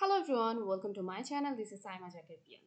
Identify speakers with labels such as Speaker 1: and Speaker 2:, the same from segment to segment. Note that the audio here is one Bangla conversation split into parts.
Speaker 1: Hello everyone welcome to my channel this is Saima Zaker Piyan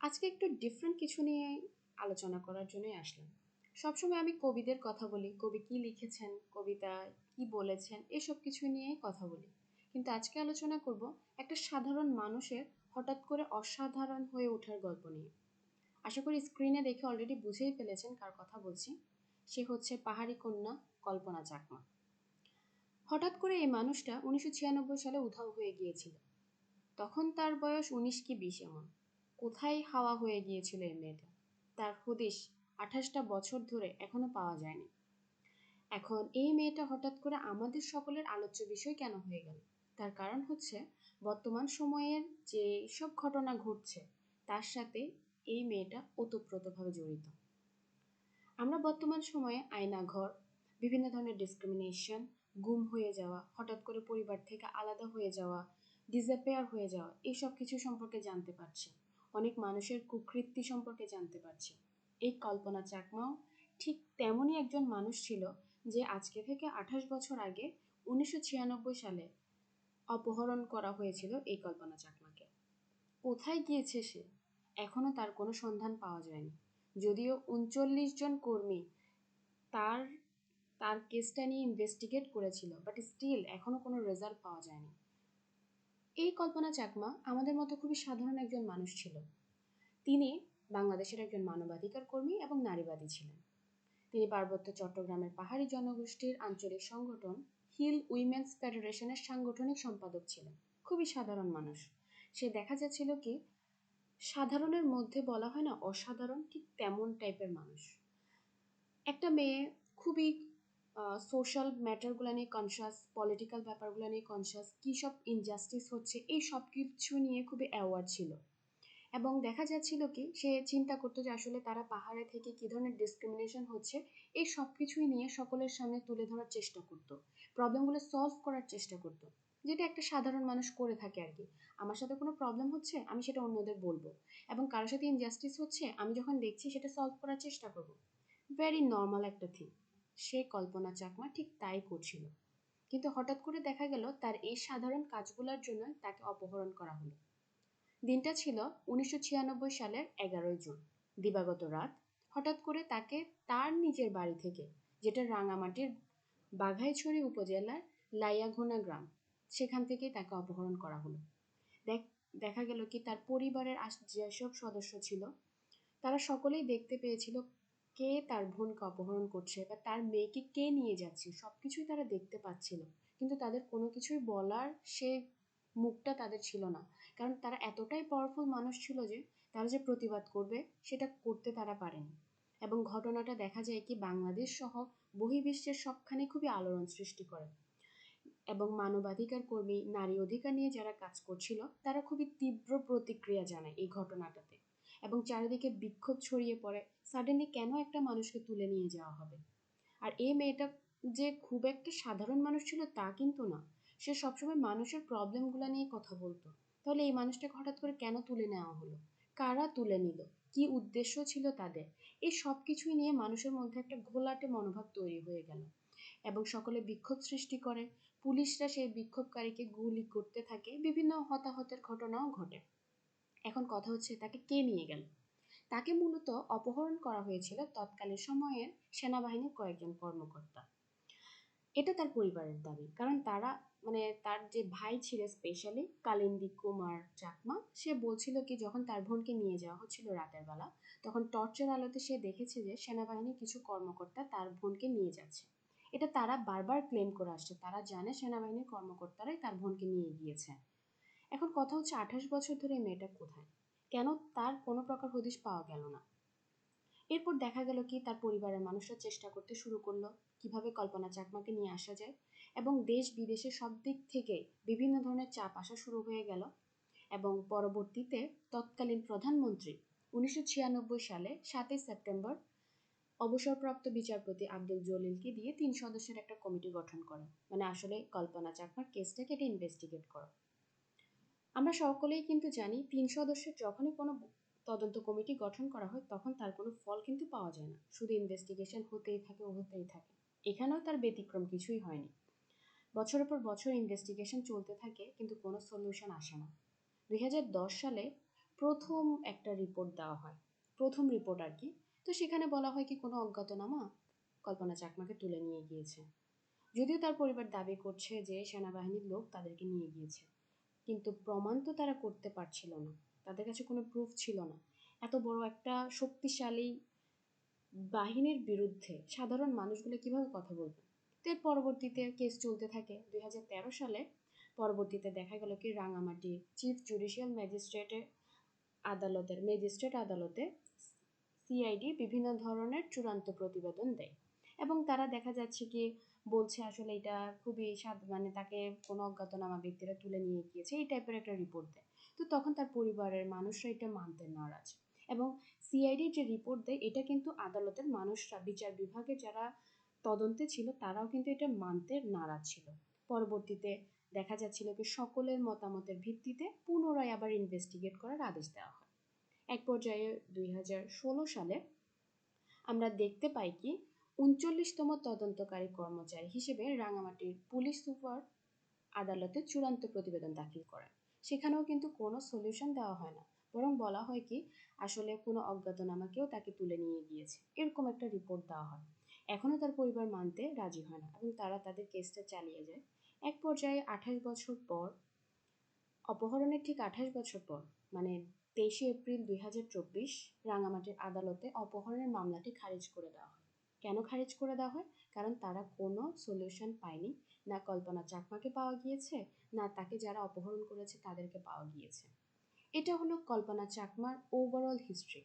Speaker 1: আজকে একটু ডিফারেন্ট কিছু নিয়ে আলোচনা করার জন্যই আসলাম। সবসময় আমি কবিদের কথা বলি, কবি কি লিখেছেন, কবিতা কি বলেছেন, এসব কিছু নিয়েই কথা বলি। কিন্তু আজকে আলোচনা করব একটা সাধারণ মানুষের হঠাৎ করে অসাধারণ হয়ে ওঠার গল্প নিয়ে। আশা করি স্ক্রিনে দেখে অলরেডি বুঝেই ফেলেছেন কার কথা বলছি। সে হচ্ছে পাহাড়ি কন্যা কল্পনা চাকমা। হঠাৎ করে এই মানুষটা উনিশশো ছিয়ানব্বই সালে উধাও হয়ে গিয়েছিল। তখন তার বয়স উনিশ কি বিশ এমন। কোথায় হাওয়া হয়ে গিয়েছিল এই মেয়েটা? তার হদিশ আঠাশটা বছর ধরে এখনও পাওয়া যায়নি। এখন এই মেয়েটা হঠাৎ করে আমাদের সকলের আলোচ্য বিষয় কেন হয়ে গেল? তার কারণ হচ্ছে বর্তমান সময়ের যে সব ঘটনা ঘটছে, তার সাথে এই মেয়েটা ওতপ্রোতভাবে জড়িত। আমরা বর্তমান সময়ে আয়নাঘর, বিভিন্ন ধরনের ডিসক্রিমিনেশন গুম হয়ে যাওয়া, হঠাৎ করে পরিবার থেকে আলাদা হয়ে যাওয়া ডিসঅ্যাপেয়ার হয়ে যাওয়া এইসব কিছু সম্পর্কে জানতে পারছি। অনেক মানুষের কুকৃত্তি সম্পর্কে জানতে পারছি। এই কল্পনা চাকমাও ঠিক তেমনই একজন মানুষ ছিল যে আজকে থেকে আঠাশ বছর আগে উনিশশো ছিয়ানব্বই সালে অপহরণ করা হয়েছিল এই কল্পনা চাকমাকে। কোথায় গিয়েছে সে? এখনও তার কোনো সন্ধান পাওয়া যায়নি। যদিও উনচল্লিশ জন কর্মী তার তার কেসটা নিয়ে ইনভেস্টিগেট করেছিল বাট স্টিল এখনও কোনো রেজাল্ট পাওয়া যায়নি। এই কল্পনা চাকমা আমাদের মতো খুবই সাধারণ একজন মানুষ ছিল। তিনি বাংলাদেশের একজন মানবাধিকার কর্মী এবং নারীবাদী ছিলেন। তিনি পার্বত্য চট্টগ্রামের পাহাড়ি জনগোষ্ঠীর আঞ্চলিক সংগঠন হিল উইমেন্স ফেডারেশনের সাংগঠনিক সম্পাদক ছিলেন। খুবই সাধারণ মানুষ। সে দেখা যাচ্ছিল কি, সাধারণের মধ্যে বলা হয় না অসাধারণ, ঠিক তেমন টাইপের মানুষ। একটা মেয়ে খুবই সোশ্যাল ম্যাটারগুলো নিয়ে কনসিয়াস পলিটিক্যাল ব্যাপারগুলো নিয়ে কনসিয়াস কী সব ইনজাস্টিস হচ্ছে, এই সব কিছু নিয়ে খুবই অ্যাওয়ার্ড ছিল। এবং দেখা যাচ্ছিল কি, সে চিন্তা করতো যে আসলে তারা পাহাড়ে থেকে কী ধরনের ডিসক্রিমিনেশন হচ্ছে, এই সব কিছুই নিয়ে সকলের সামনে তুলে ধরার চেষ্টা করতো। প্রবলেমগুলো সলভ করার চেষ্টা করতো। যেটা একটা সাধারণ মানুষ করে থাকে আর কি। আমার সাথে কোনো প্রবলেম হচ্ছে? আমি সেটা অন্যদের বলব। এবং কারোর সাথে ইনজাস্টিস হচ্ছে? আমি যখন দেখছি সেটা সলভ করার চেষ্টা করব। ভেরি নর্মাল একটা থিং সে কল্পনা চাকমা ঠিক তাই করছিল। কিন্তু হঠাৎ করে দেখা গেল তার এই সাধারণ কাজগুলোর জন্য তাকে অপহরণ করা হলো। দিনটা ছিল উনিশশো ছিয়ানব্বই সালের এগারোই জুন, দিবাগত রাত। হঠাৎ করে তাকে তার নিজের বাড়ি থেকে, যেটা রাঙামাটির বাঘাইছড়ি উপজেলার লাইয়াঘোনা গ্রাম, সেখান থেকেই তাকে অপহরণ করা হলো। দেখা গেল কি তার পরিবারের যেসব সদস্য ছিল, তারা সকলেই দেখতে পেয়েছিল কে তার বোনকে অপহরণ করছে বা তার মেয়েকে কে নিয়ে যাচ্ছে সব কিছুই তারা দেখতে পাচ্ছিল। কিন্তু তাদের কোনো কিছুই বলার সে মুখটা তাদের ছিল না। কারণ তারা এতটাই পাওয়ারফুল মানুষ ছিল যে, তারা যে প্রতিবাদ করবে সেটা করতে তারা পারেনি। এবং ঘটনাটা দেখা যায় কি বাংলাদেশ সহ বহির্বিশ্বের সবখানে খুবই আলোড়ন সৃষ্টি করে। এবং মানবাধিকার কর্মী, নারী অধিকার নিয়ে যারা কাজ করছিল, তারা খুবই তীব্র প্রতিক্রিয়া জানায় এই ঘটনাটাতে। এবং চারিদিকে বিক্ষোভ ছড়িয়ে পড়ে সাডেনলি কেন একটা মানুষকে তুলে নিয়ে যাওয়া হবে? আর এই মেয়েটা যে খুব একটা সাধারণ মানুষ ছিল তা কিন্তু না। সে সবসময় মানুষের প্রবলেমগুলো নিয়ে কথা বলতো। তাহলে এই মানুষটাকে হঠাৎ করে কেন তুলে নেওয়া হলো? কারা তুলে নিল? কি উদ্দেশ্য ছিল তাদের? এই সব কিছুই নিয়ে মানুষের মধ্যে একটা ঘোলাটে মনোভাব তৈরি হয়ে গেল। এবং সকলে বিক্ষোভ সৃষ্টি করে। পুলিশরা সেই বিক্ষোভকারীকে গুলি করতে থাকে। বিভিন্ন হতাহতের ঘটনাও ঘটে। এখন কথা হচ্ছে তাকে কে নিয়ে গেল? তাকে মূলত অপহরণ করা হয়েছিল তৎকালীন সময়ের সেনাবাহিনীর কয়েকজন কর্মকর্তা। এটা তার পরিবারের দাবি। কারণ তারা মানে তার যে ভাই ছিল স্পেশালি কালিন্দি কুমার চাকমা, সে বলছিল কি, যখন তার বোনকে নিয়ে যাওয়া হচ্ছিল রাতের বেলা, তখন টর্চের আলোতে সে দেখেছে যে সেনাবাহিনীর কিছু কর্মকর্তা তার বোনকে নিয়ে যাচ্ছে। এটা তারা বারবার ক্লেম করে আসছে। তারা জানে সেনাবাহিনীর কর্মকর্তারাই তার বোনকে নিয়ে গিয়েছে। এখন কথা হচ্ছে আঠাশ বছর ধরে মেয়েটা কোথায়? কেন তার কোনো প্রকার হদিশ পাওয়া গেল না? এরপর দেখা গেল কি তার পরিবারের মানুষরা চেষ্টা করতে শুরু করল কীভাবে কল্পনা চাকমাকে নিয়ে আসা যায় এবং দেশ বিদেশে সব দিক থেকে বিভিন্ন ধরনের চাপ আসা শুরু হয়ে গেল এবং পরবর্তীতে তৎকালীন প্রধানমন্ত্রী উনিশশো ছিয়ানব্বই সালে সাতই সেপ্টেম্বর অবসরপ্রাপ্ত বিচারপতি আব্দুল জলিলকে দিয়ে তিন সদস্যের একটা কমিটি গঠন করে মানে আসলে কল্পনা চাকমার কেসটাকে এটা ইনভেস্টিগেট করো। আমরা সকলেই কিন্তু জানি তিন সদস্যের যখনই কোনো তদন্ত কমিটি গঠন করা হয়, তখন তার কোনো ফল কিন্তু পাওয়া যায় না। শুধু ইনভেস্টিগেশন হতেই থাকে হতেই থাকে। এখানেও তার ব্যতিক্রম কিছুই হয়নি। বছরের পর বছর ইনভেস্টিগেশন চলতে থাকে, কিন্তু কোনো সলিউশন আসে না। দু হাজার দশ সালে প্রথম একটা রিপোর্ট দেওয়া হয়। প্রথম রিপোর্ট আর কি। তো সেখানে বলা হয় কি, কোনো অজ্ঞাতনামা কল্পনা চাকমাকে তুলে নিয়ে গিয়েছে। যদিও তার পরিবার দাবি করছে যে, সেনাবাহিনীর লোক তাদেরকে নিয়ে গিয়েছে। কিন্তু প্রমাণ তো তারা করতে পারছিল না। তাদের কাছে কোনো প্রুফ ছিল না। এত বড় একটা শক্তিশালী বাহিনীর বিরুদ্ধে সাধারণ মানুষগুলো কীভাবে কথা বলবে? তো এর পরবর্তীতে কেস চলতে থাকে দুই হাজার তেরো সালে। পরবর্তীতে দেখা গেল কি রাঙামাটি চিফ জুডিশিয়াল ম্যাজিস্ট্রেটের আদালতের ম্যাজিস্ট্রেট আদালতে সিআইডি বিভিন্ন ধরনের চূড়ান্ত প্রতিবেদন দেয়। এবং তারা দেখা যাচ্ছে কি বলছে আসলে এটা খুবই সাদ মানে তাকে কোনো অজ্ঞাতনামা ব্যক্তিরা তুলে নিয়ে গিয়েছে, এই টাইপের একটা রিপোর্ট দেয়। তো তখন তার পরিবারের মানুষরা এটা মানতে নারাজ। এবং সিআইডির যে রিপোর্ট দেয়, এটা কিন্তু আদালতের মানুষরা, বিচার বিভাগে যারা তদন্তে ছিল, তারাও কিন্তু এটা মানতে নারাজ ছিল। পরবর্তীতে দেখা যাচ্ছিল কি সকলের মতামতের ভিত্তিতে পুনরায় আবার ইনভেস্টিগেট করার আদেশ দেওয়া হয়। এক পর্যায়ে দুই হাজার ষোলো সালে আমরা দেখতে পাই কি উনচল্লিশতম তদন্তকারী কর্মচারী হিসেবে রাঙামাটির পুলিশ সুপার আদালতে চূড়ান্ত প্রতিবেদন দাখিল করেন। সেখানেও কিন্তু কোনো সলিউশন দেওয়া হয় না। বরং বলা হয় কি, আসলে কোনো অজ্ঞাতনামাকেও তাকে তুলে নিয়ে গিয়েছে। এরকম একটা রিপোর্ট দেওয়া হয়। এখনও তার পরিবার মানতে রাজি হয় না এবং তারা তাদের কেসটা চালিয়ে যায়। এক পর্যায়ে আঠাশ বছর পর, অপহরণের ঠিক আঠাশ বছর পর মানে তেইশে এপ্রিল দুই হাজার চব্বিশ, রাঙামাটির আদালতে অপহরণের মামলাটি খারিজ করে দেওয়া হয়। কেন খারিজ করে দেওয়া হয়? কারণ তারা কোনো সলিউশন পায়নি। না কল্পনা চাকমাকে পাওয়া গিয়েছে, না তাকে যারা অপহরণ করেছে তাদেরকে পাওয়া গিয়েছে। এটা হলো কল্পনা চাকমার ওভারঅল হিস্ট্রি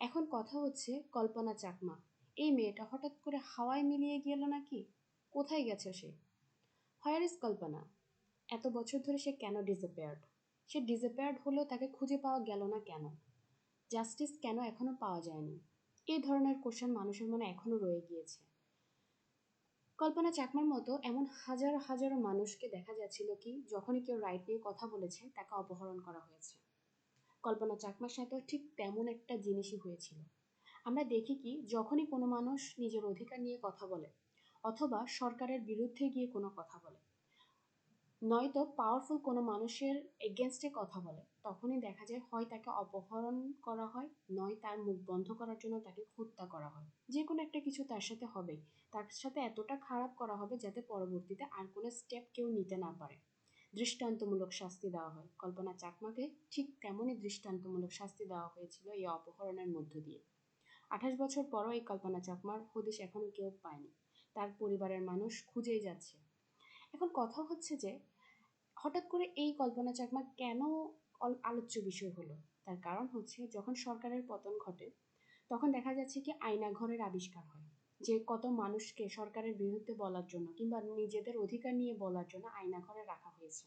Speaker 1: এখন কথা হচ্ছে কল্পনা চাকমা, এই মেয়েটা হঠাৎ করে হাওয়ায় মিলিয়ে গেল নাকি? কোথায় গেছে সে? হোয়ার ইজ কল্পনা? এত বছর ধরে সে কেন ডিসঅ্যাপিয়ার্ড সে ডিসঅ্যাপিয়ার্ড হলেও তাকে খুঁজে পাওয়া গেল না কেন? জাস্টিস কেন এখনও পাওয়া যায়নি? এই ধরনের কোশ্চেন মানুষের মনে এখনও রয়ে গিয়েছে। কল্পনা চাকমার মতো এমন হাজার হাজারো মানুষকে দেখা যাচ্ছিল কি, যখনই কেউ রাইট নিয়ে কথা বলেছে, তাকে অপহরণ করা হয়েছে। কল্পনা চাকমার সাথেও ঠিক তেমন একটা জিনিসই হয়েছিল। আমরা দেখি কি, যখনই কোনো মানুষ নিজের অধিকার নিয়ে কথা বলে, অথবা সরকারের বিরুদ্ধে গিয়ে কোনো কথা বলে, নয়তো পাওয়ারফুল কোনো মানুষের এগেনস্টে কথা বলে তখনই দেখা যায় হয় তাকে অপহরণ করা হয়, নয় তার মুখ বন্ধ করার জন্য তাকে হত্যা করা হয়। যে কোনো একটা কিছু তার সাথে হবে তার সাথে এতটা খারাপ করা হবে যাতে পরবর্তীতে আর কোনো স্টেপ কেউ নিতে না পারে। দৃষ্টান্তমূলক শাস্তি দেওয়া হয়। কল্পনা চাকমাকে ঠিক তেমনই দৃষ্টান্তমূলক শাস্তি দেওয়া হয়েছিল এই অপহরণের মধ্য দিয়ে। আঠাশ বছর পরও এই কল্পনা চাকমার হদিশ এখনও কেউ পায়নি। তার পরিবারের মানুষ খুঁজেই যাচ্ছে। এখন কথা হচ্ছে যে, হঠাৎ করে এই কল্পনা চাকমা কেন আলোচ্য বিষয় হলো। তার কারণ হচ্ছে, যখন সরকারের পতন ঘটে, তখন দেখা যাচ্ছে কি আয়নাঘরের আবিষ্কার হয়। যে কত মানুষকে সরকারের বিরুদ্ধে বলার জন্য কিংবা নিজেদের অধিকার নিয়ে বলার জন্য আয়নাঘরে রাখা হয়েছে।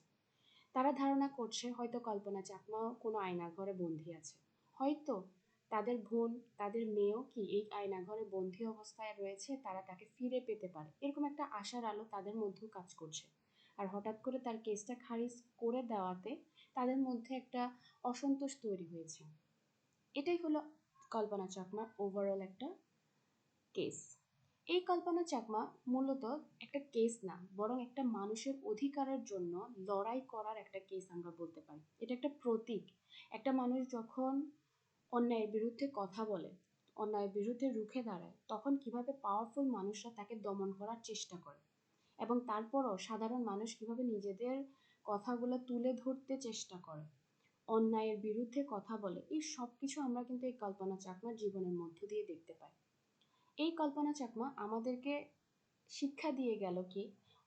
Speaker 1: তারা ধারণা করছে, হয়তো কল্পনা চাকমাও কোনো আয়নাঘরে বন্দী আছে। হয়তো তাদের বোন, তাদের মেয়েও কি এই আয়নাঘরে বন্দী অবস্থায় রয়েছে, তারা তাকে ফিরে পেতে পারে। এরকম একটা আশার আলো তাদের মধ্যেও কাজ করছে। আর হঠাৎ করে তার কেসটা খারিজ করে দেওয়াতে তাদের মধ্যে একটা অসন্তোষ তৈরি হয়েছে। এটাই হলো কল্পনা চাকমার ওভারঅল একটা কেস এই কল্পনা চাকমা মূলত একটা কেস না, বরং একটা মানুষের অধিকারের জন্য লড়াই করার একটা কেস আমরা বলতে পারি। এটা একটা প্রতীক। একটা মানুষ যখন অন্যায়ের বিরুদ্ধে কথা বলে, অন্যায়ের বিরুদ্ধে রুখে দাঁড়ায়, তখন কীভাবে পাওয়ারফুল মানুষরা তাকে দমন করার চেষ্টা করে? এবং তারপরও সাধারণ মানুষ কীভাবে নিজেদের কথাগুলো তুলে ধরতে চেষ্টা করে, অন্যায়ের বিরুদ্ধে কথা বলে, এই সব কিছু আমরা কিন্তু এই কল্পনা চাকমার জীবনের মধ্য দিয়ে দেখতে পাই। এই কল্পনা চাকমা আমাদেরকে শিক্ষা দিয়ে গেল কি,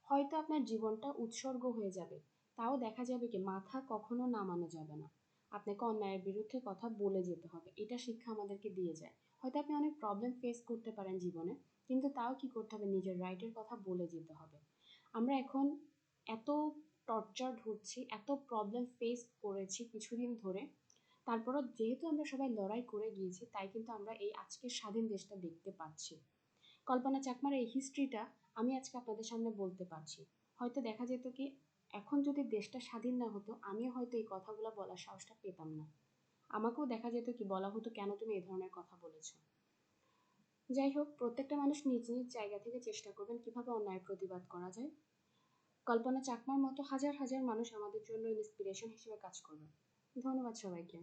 Speaker 1: হয়তো আপনার জীবনটা উৎসর্গ হয়ে যাবে, তাও দেখা যাবে কি মাথা কখনো নামানো যাবে না। আপনাকে অন্যায়ের বিরুদ্ধে কথা বলে যেতে হবে, এটা শিক্ষা আমাদেরকে দিয়ে যায়। হয়তো আপনি অনেক প্রবলেম ফেস করতে পারেন জীবনে কিন্তু তাও কি করতে হবে? নিজের রাইটের কথা বলে যেতে হবে। আমরা এখন এত টর্চার হচ্ছি, এত প্রবলেম ফেস করেছি কিছুদিন ধরে, তারপরও যেহেতু আমরা সবাই লড়াই করে গিয়েছি, তাই কিন্তু আমরা এই আজকের স্বাধীন দেশটা দেখতে পাচ্ছি। কল্পনা চাকমার এই হিস্ট্রিটা আমি আজকে আপনাদের সামনে বলতে পারছি। হয়তো দেখা যেত কি, এখন যদি দেশটা স্বাধীন না হতো, আমিও হয়তো এই কথাগুলো বলার সাহসটা পেতাম না। আমাকেও দেখা যেত কি, বলা হতো, কেন তুমি এই ধরনের কথা বলেছ? যাই হোক, প্রত্যেকটা মানুষ নিজ নিজ জায়গা থেকে চেষ্টা করবেন কীভাবে অন্যায়ের প্রতিবাদ করা যায়। কল্পনা চাকমার মতো হাজার হাজার মানুষ আমাদের জন্য ইন্সপিরেশন হিসেবে কাজ করবে। ধন্যবাদ সবাইকে।